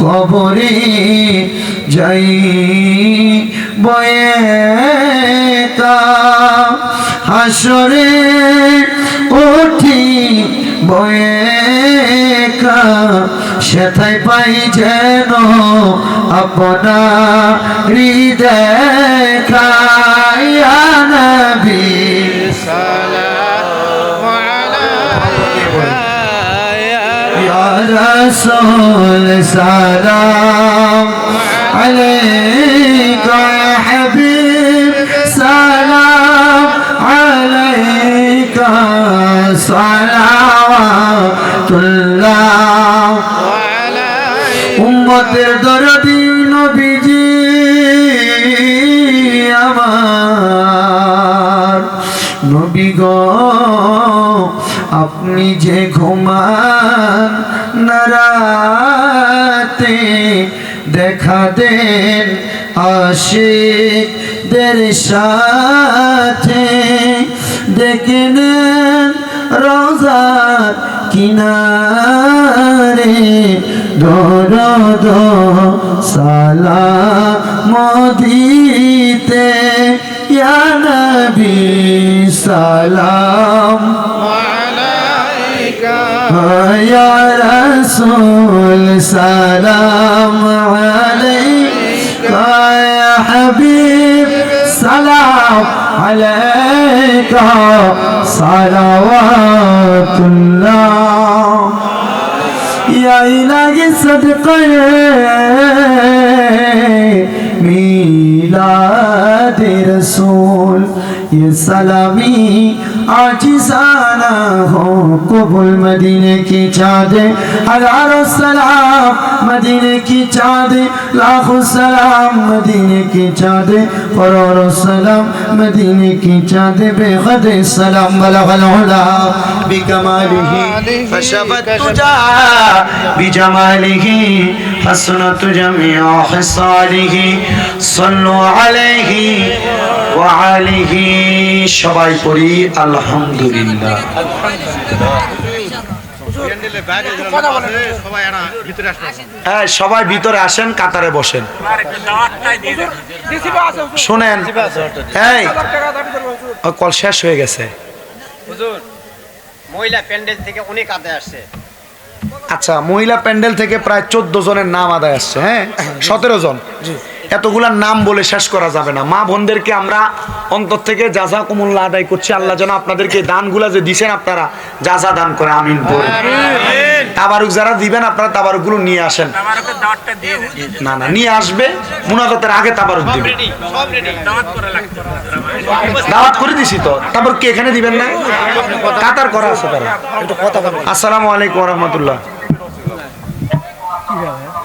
কবরে যাই বয়ে হাসরে উঠি বয়ে সেথায় পাই যেন আপনা হৃদয় খায়া নবী। رسول سلام عليك يا حبيب سلام عليك صلوات الله উম্মতের দরদি নবীজি আমার নবী গো আপনি যে ঘুমান নারাতে দেখা দেন আশিকদের সাথে, দেখে নেন রোজার কিনারে দরদ সালা মদিতে সালাম। يا رسول سلام عليك. يا حبيب سلام عليك. صلوات الله. يا إلهي صدقه میلاد رسول. یہ سلامی آجزانہ ہو قبول مدینے کی چادے ہزاروں سلام مدینے کی چادے لاکھوں سلام مدینے کی چادے قرور سلام مدینے کی چادے بے خد سلام بلغ العلا بکمالہ فشبت تجا بجمالہ حسنت جميع خصاله صلوا عليه وعليه সবাই পড়ি আলহামদুলিল্লাহ হ্যাঁ সবাই ভিতরে আসেন কাতারে বসেন শোনেন এই ও কল শেষ হয়ে গেছে হুজুর মহিলা প্যান্ডেল থেকে অনেক আদায় আসছে আচ্ছা মহিলা প্যান্ডেল থেকে প্রায় চোদ্দ জনের নাম আদায় আসছে হ্যাঁ? সতেরো জন। এতগুলার নাম বলে শেষ করা যাবে না। মা বোনদেরকে আমরা অন্তর থেকে যাজা কুমুল্লা আদায় করছি আল্লাহ যেন আপনাদেরকে দানগুলা যে দিছেন আপনারা যাজা দান করে আমিন তাবারুক যারা দিবেন আপনারা তাবারুকগুলো নিয়ে আসেন। না না নিয়ে আসবে। মুনাজাতের আগে তাবারুক দিবে। দাওয়াত করে দিছি তো। তারপর কি এখানে দিবেন না? কাতার করা আছে তারা। আসসালামু আলাইকুম রহমতুল্লাহ। You?